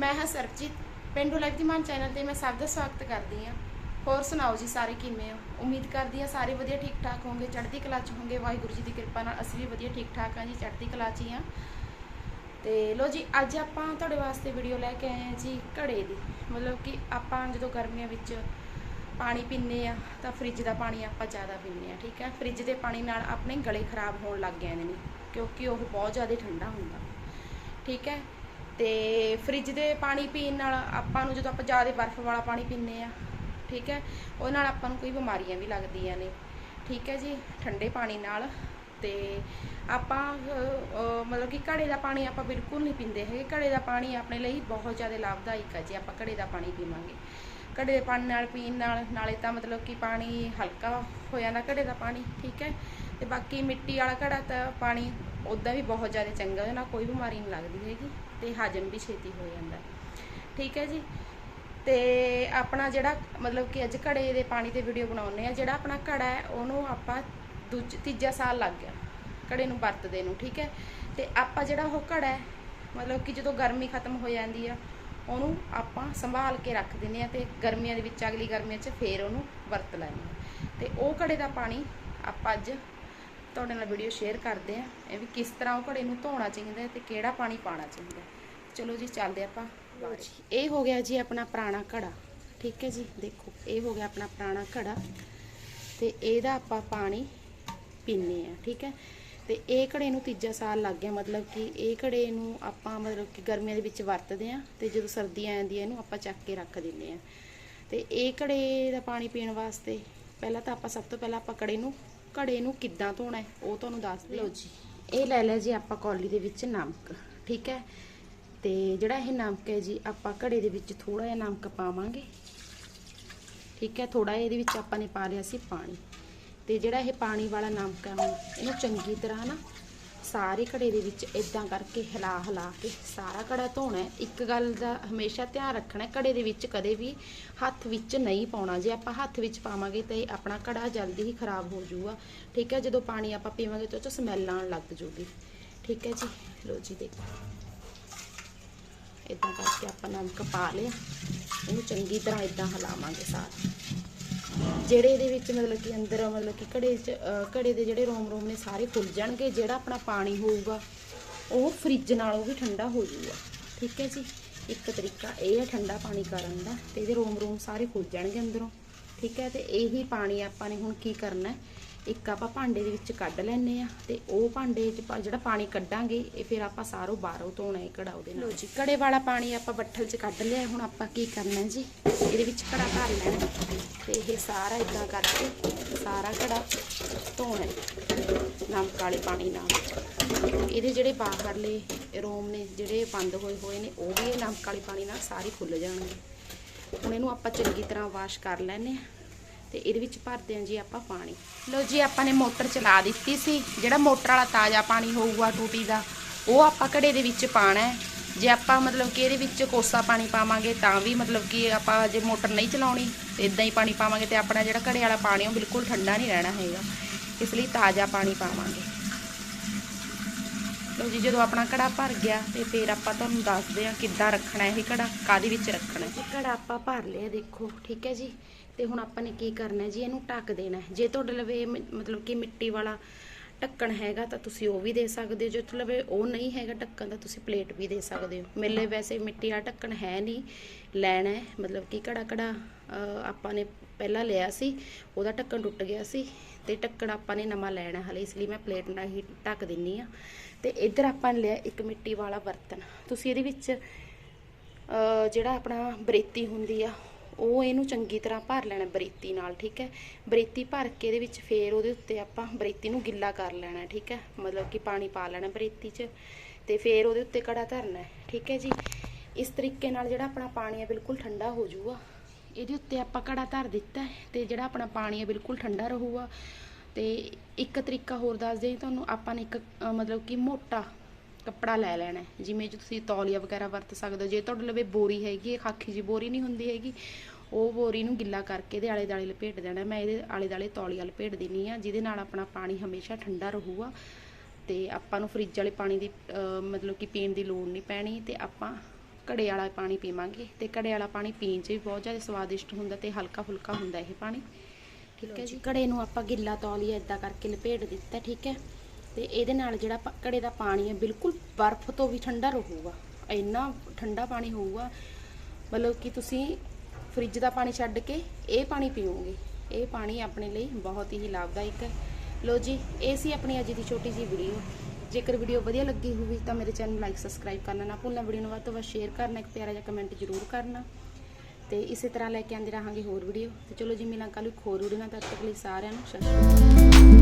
ਮੈਂ ਹਾਂ ਸਰਬਜੀਤ, ਪਿੰਡੂ ਲਾਈਫ ਦੀ ਮਾਨ ਚੈਨਲ ਤੇ ਮੈਂ ਸਭ ਦਾ ਸਵਾਗਤ ਕਰਦੀ ਹਾਂ। ਹੋਰ ਸੁਣਾਓ ਜੀ ਸਾਰੇ ਕਿਵੇਂ ਹੋ? ਉਮੀਦ ਕਰਦੀ ਹਾਂ ਸਾਰੇ ਵਧੀਆ ਠੀਕ ਠਾਕ ਹੋਵੋਗੇ ਚੜ੍ਹਦੀ ਕਲਾ ਚ ਹੋਵੋਗੇ ਵਾਹਿਗੁਰੂ ਜੀ ਦੀ ਕਿਰਪਾ ਨਾਲ ਅਸੀਂ ਵੀ ਵਧੀਆ ਠੀਕ ਠਾਕ ਹਾਂ ਜੀ, ਚੜ੍ਹਦੀ ਕਲਾ ਚ ਹੀ ਹਾਂ। ਤੇ ਲੋ ਜੀ, ਅੱਜ ਆਪਾਂ ਤੁਹਾਡੇ ਵਾਸਤੇ ਵੀਡੀਓ ਲੈ ਕੇ ਆਏ ਹਾਂ ਜੀ ਘੜੇ ਦੀ। ਮਤਲਬ ਕਿ ਆਪਾਂ ਜਦੋਂ ਗਰਮੀਆਂ ਵਿੱਚ ਪਾਣੀ ਪੀਂਦੇ ਆ ਤਾਂ ਫ੍ਰਿਜ ਦਾ ਪਾਣੀ ਆਪਾਂ ਜ਼ਿਆਦਾ ਪੀਂਦੇ ਆ ਠੀਕ ਹੈ? ਫ੍ਰਿਜ ਦੇ ਪਾਣੀ ਨਾਲ ਆਪਣੇ ਗਲੇ ਖਰਾਬ ਹੋਣ ਲੱਗ ਜਾਂਦੇ ਨੇ, ਕਿਉਂਕਿ ਉਹ ਬਹੁਤ ਜ਼ਿਆਦਾ ਠੰਡਾ ਹੁੰਦਾ। ਠੀਕ ਹੈ? ਤੇ ਫ੍ਰਿਜ ਦੇ ਪਾਣੀ ਪੀਣ ਨਾਲ ਆਪਾਂ ਨੂੰ ਜਦੋਂ ਆਪਾਂ ਜ਼ਿਆਦਾ ਬਰਫ਼ ਵਾਲਾ ਪਾਣੀ ਪੀਂਦੇ ਆ ਠੀਕ ਹੈ ਉਹਦੇ ਨਾਲ ਆਪਾਂ ਨੂੰ ਕਈ ਬਿਮਾਰੀਆਂ ਵੀ ਲੱਗਦੀਆਂ ਨੇ, ਠੀਕ ਹੈ ਜੀ, ਠੰਡੇ ਪਾਣੀ ਨਾਲ ਤੇ ਆਪਾਂ ਮਤਲਬ ਕਿ ਘੜੇ ਦਾ ਪਾਣੀ ਆਪਾਂ ਬਿਲਕੁਲ ਨਹੀਂ ਪੀਂਦੇ ਹੈਗੇ, ਘੜੇ ਦਾ ਪਾਣੀ ਆਪਣੇ ਲਈ ਬਹੁਤ ਜ਼ਿਆਦਾ ਲਾਭਦਾਇਕ ਹੈ ਜੇ, ਆਪਾਂ ਘੜੇ ਦਾ ਪਾਣੀ ਪੀਵਾਂਗੇ। ਘੜੇ ਦੇ ਪਾਣੀ ਨਾਲ ਪੀਣ ਨਾਲ, ਨਾਲੇ ਤਾਂ ਮਤਲਬ ਕਿ ਪਾਣੀ ਹਲਕਾ ਹੋ ਜਾਂਦਾ ਘੜੇ ਦਾ ਪਾਣੀ, ਠੀਕ ਹੈ ਤੇ ਬਾਕੀ ਮਿੱਟੀ ਵਾਲਾ ਘੜਾ ਤਾਂ ਪਾਣੀ ਉਦਾਂ ਵੀ ਬਹੁਤ ਜ਼ਿਆਦਾ ਚੰਗਾ, ਉਹਦੇ ਨਾਲ ਕੋਈ ਬਿਮਾਰੀ ਨਹੀਂ ਲੱਗਦੀ ਹੈਗੀ ਤੇ ਹਜਮ ਵੀ ਛੇਤੀ ਹੋ ਜਾਂਦਾ। ਠੀਕ ਹੈ ਜੀ? ਤੇ ਆਪਣਾ ਜਿਹੜਾ, ਮਤਲਬ ਕਿ ਅੱਜ ਘੜੇ ਦੇ ਪਾਣੀ ਤੇ ਵੀਡੀਓ ਬਣਾਉਨੇ ਆ ਜਿਹੜਾ ਆਪਣਾ ਘੜਾ ਹੈ, ਉਹਨੂੰ ਆਪਾਂ ਦੂਜ, ਤੀਜਾ ਸਾਲ ਲੱਗ ਗਿਆ ਘੜੇ ਨੂੰ ਵਰਤਦੇ ਨੂੰ, ਠੀਕ ਹੈ? ਤੇ ਆਪਾਂ ਜਿਹੜਾ ਉਹ ਘੜਾ ਹੈ, ਮਤਲਬ ਕਿ ਜਦੋਂ ਗਰਮੀ ਖਤਮ ਹੋ ਜਾਂਦੀ ਆ, ਉਹਨੂੰ ਆਪਾਂ ਸੰਭਾਲ ਕੇ ਰੱਖ ਦਿੰਦੇ ਆ ਤੇ ਗਰਮੀਆਂ ਦੇ ਵਿੱਚ, ਅਗਲੀ ਗਰਮੀਆਂ 'ਚ ਫੇਰ ਉਹਨੂੰ ਵਰਤ ਲੈਂਦੇ ਆ ਤੇ ਉਹ ਘੜੇ ਦਾ ਪਾਣੀ ਆਪਾਂ ਅੱਜ ਤੁਹਾਡੇ ਨਾਲ ਵੀਡੀਓ ਸ਼ੇਅਰ ਕਰਦੇ ਆ ਇਹ ਵੀ ਕਿਸ ਤਰ੍ਹਾਂ ਉਹ ਘੜੇ ਨੂੰ ਧੋਣਾ ਚਾਹੀਦਾ ਹੈ ਤੇ ਕਿਹੜਾ ਪਾਣੀ ਪਾਣਾ ਚਾਹੀਦਾ ਚਲੋ ਜੀ, ਚੱਲਦੇ ਆਪਾਂ ਬਾਹਰ। ਇਹ ਹੋ ਗਿਆ ਜੀ ਆਪਣਾ ਪੁਰਾਣਾ ਘੜਾ, ਠੀਕ ਹੈ ਜੀ? ਦੇਖੋ, ਇਹ ਹੋ ਗਿਆ ਆਪਣਾ ਪੁਰਾਣਾ ਘੜਾ ਤੇ ਇਹਦਾ ਆਪਾਂ ਪਾਣੀ ਪੀਨੇ ਆ ਠੀਕ ਹੈ? ਤੇ ਇਹ ਘੜੇ ਨੂੰ ਤੀਜਾ ਸਾਲ ਲੱਗ ਗਿਆ, ਮਤਲਬ ਕਿ ਇਹ ਘੜੇ ਨੂੰ ਆਪਾਂ ਮਤਲਬ ਕਿ ਗਰਮੀਆਂ ਦੇ ਵਿੱਚ ਵਰਤਦੇ ਆ ਤੇ ਜਦੋਂ ਸਰਦੀ ਸਰਦੀਆਂ ਹੈ ਇਹਨੂੰ ਆਪਾਂ ਚੱਕ ਕੇ ਰੱਖ ਦਿੰਨੇ ਆ ਤੇ ਇਹ ਘੜੇ ਦਾ ਪਾਣੀ ਪੀਣ ਵਾਸਤੇ ਪਹਿਲਾਂ ਤਾਂ ਆਪਾਂ ਸਭ ਤੋਂ ਪਹਿਲਾਂ ਆਪਾਂ ਘੜੇ ਨੂੰ ਘੜੇ ਨੂੰ ਕਿੱਦਾਂ ਧੋਣਾ ਹੈ, ਉਹ ਤੁਹਾਨੂੰ ਦੱਸਦੇ ਲਓ ਜੀ, ਇਹ ਲੈ ਲਿਆ ਜੀ ਆਪਾਂ ਕੌਲੀ ਦੇ ਵਿੱਚ ਨਮਕ, ਠੀਕ ਹੈ? ਤੇ ਜਿਹੜਾ ਇਹ ਨਮਕ ਹੈ ਜੀ, ਆਪਾਂ ਘੜੇ ਦੇ ਵਿੱਚ ਥੋੜਾ ਜਿਹਾ ਨਮਕ ਪਾਵਾਂਗੇ। ਠੀਕ ਹੈ ਥੋੜਾ ਇਹਦੇ ਵਿੱਚ ਆਪਾਂ ਨੇ ਪਾ ਲਿਆ ਸੀ ਪਾਣੀ। ਤੇ ਜਿਹੜਾ ਇਹ ਪਾਣੀ ਵਾਲਾ ਨਮਕ ਹੈ ਹੁਣ, ਇਹਨੂੰ ਚੰਗੀ ਤਰ੍ਹਾਂ ਨਾ ਸਾਰੇ ਘੜੇ ਦੇ ਵਿੱਚ ਇਦਾਂ ਕਰਕੇ ਹਿਲਾ ਹਿਲਾ ਕੇ ਸਾਰਾ ਘੜਾ ਧੋਣਾ ਇੱਕ ਗੱਲ ਦਾ ਹਮੇਸ਼ਾ ਧਿਆਨ ਰੱਖਣਾ ਘੜੇ ਦੇ ਵਿੱਚ ਕਦੇ ਵੀ ਹੱਥ ਵਿੱਚ ਨਹੀਂ ਪਾਉਣਾ। ਜੇ ਆਪਾਂ ਹੱਥ ਵਿੱਚ ਪਾਵਾਂਗੇ ਤਾਂ ਇਹ ਆਪਣਾ ਘੜਾ ਜਲਦੀ ਹੀ ਖਰਾਬ ਹੋ ਜਾਊਗਾ। ਠੀਕ ਹੈ, ਜਦੋਂ ਪਾਣੀ ਆਪਾਂ ਪੀਵਾਂਗੇ ਤਾਂ ਉਹ 'ਚੋਂ ਸਮੈਲ ਆਉਣ ਲੱਗ ਜੂਗੀ ਠੀਕ ਹੈ ਜੀ ਲੋ ਜੀ ਦੇਖੋ। ਇਦਾਂ ਕਰਕੇ ਆਪਾਂ ਨਮਕ ਪਾ ਲਿਆ। ਇਹਨੂੰ ਚੰਗੀ ਤਰ੍ਹਾਂ ਇਦਾਂ ਹਿਲਾਵਾਂਗੇ ਸਾਰਾ। ਜਿਹੜੇ ਇਹਦੇ ਵਿੱਚ ਮਤਲਬ ਕਿ ਅੰਦਰ, ਮਤਲਬ ਕਿ ਘੜੇ 'ਚ ਘੜੇ ਦੇ ਜਿਹੜੇ ਰੋਮ ਰੋਮ ਨੇ ਸਾਰੇ ਖੁੱਲ ਜਾਣਗੇ, ਜਿਹੜਾ ਆਪਣਾ ਪਾਣੀ ਹੋਊਗਾ, ਉਹ ਫ੍ਰਿਜ ਨਾਲੋਂ ਵੀ ਠੰਡਾ ਹੋ ਜਾਊਗਾ। ਠੀਕ ਹੈ ਜੀ? ਇੱਕ ਤਰੀਕਾ ਇਹ ਹੈ ਠੰਡਾ ਪਾਣੀ ਕਰਨ ਦਾ ਤੇ ਇਹਦੇ ਰੋਮ ਰੋਮ ਸਾਰੇ ਖੁੱਲ ਜਾਣਗੇ ਅੰਦਰੋਂ। ਠੀਕ ਹੈ? ਤੇ ਇਹੀ ਪਾਣੀ ਆਪਾਂ ਨੇ ਹੁਣ ਕੀ ਕਰਨਾ ਹੈ? ਇੱਕ ਆਪਾਂ ਭਾਂਡੇ ਦੇ ਵਿੱਚ ਕੱਢ ਲੈਨੇ ਆ ਤੇ ਉਹ ਭਾਂਡੇ 'ਚ ਜਿਹੜਾ ਪਾਣੀ ਕੱਢਾਂਗੇ ਇਹ ਫਿਰ ਆਪਾਂ ਸਾਰੋਂ ਬਾਹਰੋਂ ਧੋਣਾ ਹੈ ਘੜਾ ਉਹਦੇ ਨਾਲ। ਜੀ ਘੜੇ ਵਾਲਾ ਪਾਣੀ ਆਪਾਂ ਬੱਠਲ 'ਚ ਕੱਢ ਲਿਆ ਹੁਣ ਆਪਾਂ ਕੀ ਕਰਨਾ ਹੈ ਜੀ? ਇਹਦੇ ਵਿੱਚ ਘੜਾ ਭਰ ਲੈਣਾ ਤੇ ਇਹ ਸਾਰਾ ਇਦਾਂ ਕਰਕੇ ਸਾਰਾ ਘੜਾ ਧੋਣਾ ਹੈ। ਨਮਕ ਵਾਲੇ ਪਾਣੀ ਨਾਲ। ਇਹਦੇ ਜਿਹੜੇ ਬਾਹਰਲੇ ਰੋਮ ਨੇ ਜਿਹੜੇ ਬੰਦ ਹੋਏ ਹੋਏ ਨੇ ਉਹ ਵੀ ਇਹ ਨਮਕ ਵਾਲੇ ਪਾਣੀ ਨਾਲ ਸਾਰੇ ਖੁੱਲ ਜਾਣਗੇ। ਹੁਣ ਇਹਨੂੰ ਆਪਾਂ ਚੰਗੀ ਤਰ੍ਹਾਂ ਵਾਸ਼ ਕਰ ਲੈਨੇ ਆ ਤੇ ਇਹਦੇ ਵਿੱਚ ਭਰਦੇ ਹਾਂ ਜੀ ਆਪਾਂ ਪਾਣੀ। ਲਓ ਜੀ, ਆਪਾਂ ਨੇ ਮੋਟਰ ਚਲਾ ਦਿੱਤੀ ਸੀ। ਜਿਹੜਾ ਮੋਟਰ ਵਾਲਾ ਤਾਜ਼ਾ ਪਾਣੀ ਹੋਊਗਾ ਟੂਟੀ ਦਾ, ਉਹ ਆਪਾਂ ਘੜੇ ਦੇ ਵਿੱਚ ਪਾਣਾ ਹੈ। ਜੇ ਆਪਾਂ ਮਤਲਬ ਕਿ ਇਹਦੇ ਵਿੱਚ ਕੋਸਾ ਪਾਣੀ ਪਾਵਾਂਗੇ, ਤਾਂ ਵੀ ਮਤਲਬ ਕਿ ਆਪਾਂ ਜੇ ਮੋਟਰ ਨਹੀਂ ਚਲਾਉਣੀ, ਤੇ ਇਦਾਂ ਹੀ ਪਾਣੀ ਪਾਵਾਂਗੇ ਤੇ ਆਪਣਾ ਜਿਹੜਾ ਘੜੇ ਵਾਲਾ ਪਾਣੀ ਉਹ ਬਿਲਕੁਲ ਠੰਡਾ ਨਹੀਂ ਰਹਿਣਾ ਹੈਗਾ। ਇਸ ਲਈ ਤਾਜ਼ਾ ਪਾਣੀ ਪਾਵਾਂਗੇ। ਲਓ ਜੀ, ਜਦੋਂ ਆਪਣਾ ਕੜਾ ਭਰ ਗਿਆ, ਤੇ ਫਿਰ ਆਪਾਂ ਤੁਹਾਨੂੰ ਦੱਸਦੇ ਹਾਂ ਕਿੱਦਾਂ ਰੱਖਣਾ ਇਹ ਕੜਾ ਕਾਦੇ ਵਿੱਚ ਰੱਖਣਾ ਜੀ ਕੜਾ ਆਪਾਂ ਭਰ ਲਿਆ, ਦੇਖੋ, ਠੀਕ ਹੈ ਜੀ? ਤੇ ਹੁਣ ਆਪਾਂ ਨੇ ਕੀ ਕਰਨਾ ਜੀ? ਇਹਨੂੰ ਢੱਕ ਦੇਣਾ ਜੇ ਤੁਹਾਡੇ ਲਵੇ ਮ- ਮਤਲਬ ਕਿ ਮਿੱਟੀ ਵਾਲਾ ਢੱਕਣ ਹੈਗਾ ਤਾਂ ਤੁਸੀਂ ਉਹ ਵੀ ਦੇ ਸਕਦੇ ਹੋ। ਜੇ ਤੁਹਾਡੇ ਲਵੇ ਉਹ ਨਹੀਂ ਹੈਗਾ ਢੱਕਣ ਤਾਂ ਤੁਸੀਂ ਪਲੇਟ ਵੀ ਦੇ ਸਕਦੇ ਹੋ। ਮੇਲੇ ਵੈਸੇ ਮਿੱਟੀ ਵਾਲਾ ਢੱਕਣ ਹੈ ਨਹੀਂ। ਲੈਣਾ ਹੈ। ਮਤਲਬ ਕਿ ਘੜਾ ਘੜਾ ਆਪਾਂ ਨੇ ਪਹਿਲਾਂ ਲਿਆ ਸੀ। ਉਹਦਾ ਢੱਕਣ ਟੁੱਟ ਗਿਆ ਸੀ ਤੇ ਢੱਕਣ ਆਪਾਂ ਨੇ ਨਵਾਂ ਲੈਣਾ ਹਲੇ, ਇਸ ਲਈ ਮੈਂ ਪਲੇਟ ਨਾਲ ਹੀ ਢੱਕ ਦਿੰਨੀ ਆ। ਤੇ ਇੱਧਰ ਆਪਾਂ ਨੇ ਲਿਆ ਇੱਕ ਮਿੱਟੀ ਵਾਲਾ ਬਰਤਨ। ਤੁਸੀਂ ਇਹਦੇ ਵਿੱਚ ਜਿਹੜਾ ਆਪਣਾ ਬਰੇਤੀ ਹੁੰਦੀ ਆ ਉਹ ਇਹਨੂੰ ਚੰਗੀ ਤਰ੍ਹਾਂ ਭਰ ਲੈਣਾ ਬਰੇਤੀ ਨਾਲ, ਠੀਕ ਹੈ? ਬਰੇਤੀ ਭਰ ਕੇ ਇਹਦੇ ਵਿੱਚ ਫੇਰ ਉਹਦੇ ਉੱਤੇ ਆਪਾਂ ਬਰੇਤੀ ਨੂੰ ਗਿੱਲਾ ਕਰ ਲੈਣਾ, ਠੀਕ ਹੈ? ਮਤਲਬ ਕਿ ਪਾਣੀ ਪਾ ਲੈਣਾ ਬਰੇਤੀ 'ਚ ਤੇ ਫੇਰ ਉਹਦੇ ਉੱਤੇ ਕੜਾ ਧਰਨਾ, ਠੀਕ ਹੈ ਜੀ? ਇਸ ਤਰੀਕੇ ਨਾਲ ਜਿਹੜਾ ਆਪਣਾ ਪਾਣੀ ਹੈ ਬਿਲਕੁਲ ਠੰਡਾ ਹੋ ਜਾਊਗਾ। ਇਹਦੇ ਉੱਤੇ ਆਪਾਂ ਕੜਾ ਧਰ ਦਿੱਤਾ ਹੈ ਤੇ ਜਿਹੜਾ ਆਪਣਾ ਪਾਣੀ ਹੈ ਬਿਲਕੁਲ ਠੰਡਾ ਰਹੂਗਾ। ਤੇ ਇੱਕ ਤਰੀਕਾ ਹੋਰ ਦੱਸ ਦੇਈ ਤੁਹਾਨੂੰ, ਆਪਾਂ ਨੇ ਇੱਕ ਮਤਲਬ ਕਿ ਮੋਟਾ ਕੱਪੜਾ ਲੈ ਲੈਣਾ ਜਿਵੇਂ ਜੇ ਤੁਸੀਂ ਤੌਲੀਆ ਵਗੈਰਾ ਵਰਤ ਸਕਦੇ ਹੋ। ਜੇ ਤੁਹਾਡੇ ਲਵੇ ਬੋਰੀ ਹੈਗੀ ਹੈ ਖਾਕੀ ਜੀ ਬੋਰੀ ਨਹੀਂ ਹੁੰਦੀ ਹੈਗੀ, ਉਹ ਬੋਰੀ ਨੂੰ ਗਿੱਲਾ ਕਰਕੇ ਇਹਦੇ ਆਲੇ ਦਾਲੇ ਲਪੇਟ ਦੇਣਾ ਮੈਂ ਇਹਦੇ ਆਲੇ ਦਾਲੇ ਤੌਲੀਆ ਲਪੇਟ ਦੇਣੀ ਆ ਜਿਹਦੇ ਨਾਲ ਆਪਣਾ ਪਾਣੀ ਹਮੇਸ਼ਾ ਠੰਡਾ ਰਹੂਗਾ। ਤੇ ਆਪਾਂ ਨੂੰ ਫਰਿੱਜ ਵਾਲੇ ਪਾਣੀ ਦੀ ਮਤਲਬ ਕਿ ਪੀਣ ਦੀ ਲੋੜ ਨਹੀਂ ਪੈਣੀ ਤੇ ਆਪਾਂ ਘੜੇ ਵਾਲਾ ਪਾਣੀ ਪੀਵਾਂਗੇ। ਤੇ ਘੜੇ ਵਾਲਾ ਪਾਣੀ ਪੀਣ 'ਚ ਵੀ ਬਹੁਤ ਜ਼ਿਆਦਾ ਸਵਾਦਿਸ਼ਟ ਹੁੰਦਾ ਤੇ ਹਲਕਾ ਫੁਲਕਾ ਹੁੰਦਾ ਇਹ ਪਾਣੀ। ਠੀਕ ਹੈ ਜੀ? ਘੜੇ ਨੂੰ ਆਪਾਂ ਗਿੱਲਾ ਤੌਲੀਆ ਇਦਾਂ ਕਰਕੇ ਲਪੇਟ ਦਿੱਤਾ, ਠੀਕ ਹੈ? ਤੇ ਇਹਦੇ ਨਾਲ ਜਿਹੜਾ ਪਾ- ਘੜੇ ਦਾ ਪਾਣੀ ਹੈ, ਬਿਲਕੁਲ ਬਰਫ਼ ਤੋਂ ਵੀ ਠੰਡਾ ਰਹੂਗਾ। ਇੰਨਾ ਠੰਡਾ ਪਾਣੀ ਹੋਊਗਾ, ਮਤਲਬ ਕਿ ਤੁਸੀਂ ਫ੍ਰਿਜ ਦਾ ਪਾਣੀ ਛੱਡ ਕੇ ਇਹ ਪਾਣੀ ਪੀਓਗੇ। ਇਹ ਪਾਣੀ ਆਪਣੇ ਲਈ ਬਹੁਤ ਹੀ ਲਾਭਦਾਇਕ ਹੈ। ਲੋ ਜੀ, ਇਹ ਸੀ ਆਪਣੀ ਅੱਜ ਦੀ ਛੋਟੀ ਜਿਹੀ ਵੀਡੀਓ ਜੇਕਰ ਵੀਡੀਓ ਵਧੀਆ ਲੱਗੀ ਹੋਵੇ ਤਾਂ ਮੇਰੇ ਚੈਨਲ ਲਾਈਕ ਸਬਸਕ੍ਰਾਈਬ ਕਰਨਾ ਨਾ ਭੁੱਲਣਾ। ਵੀਡੀਓ ਨੂੰ ਵੱਧ ਤੋਂ ਵੱਧ ਸ਼ੇਅਰ ਕਰਨਾ, ਇੱਕ ਪਿਆਰਾ ਜਿਹਾ ਕਮੈਂਟ ਜ਼ਰੂਰ ਕਰਨਾ। ਤੇ ਇਸੇ ਤਰ੍ਹਾਂ ਲੈ ਕੇ ਆਂਦੇ ਰਹਾਂਗੇ ਹੋਰ ਵੀਡੀਓ ਤੇ ਚਲੋ ਜੀ ਮਿਲਾਂ ਕੱਲ ਇੱਕ ਹੋਰ ਵੀਡੀਓ ਨਾਲ। ਤਦ ਤੱਕ ਲਈ ਸਾਰਿਆਂ ਨੂੰ ਸਤਿ ਸ਼੍ਰੀ ਅਕਾਲ।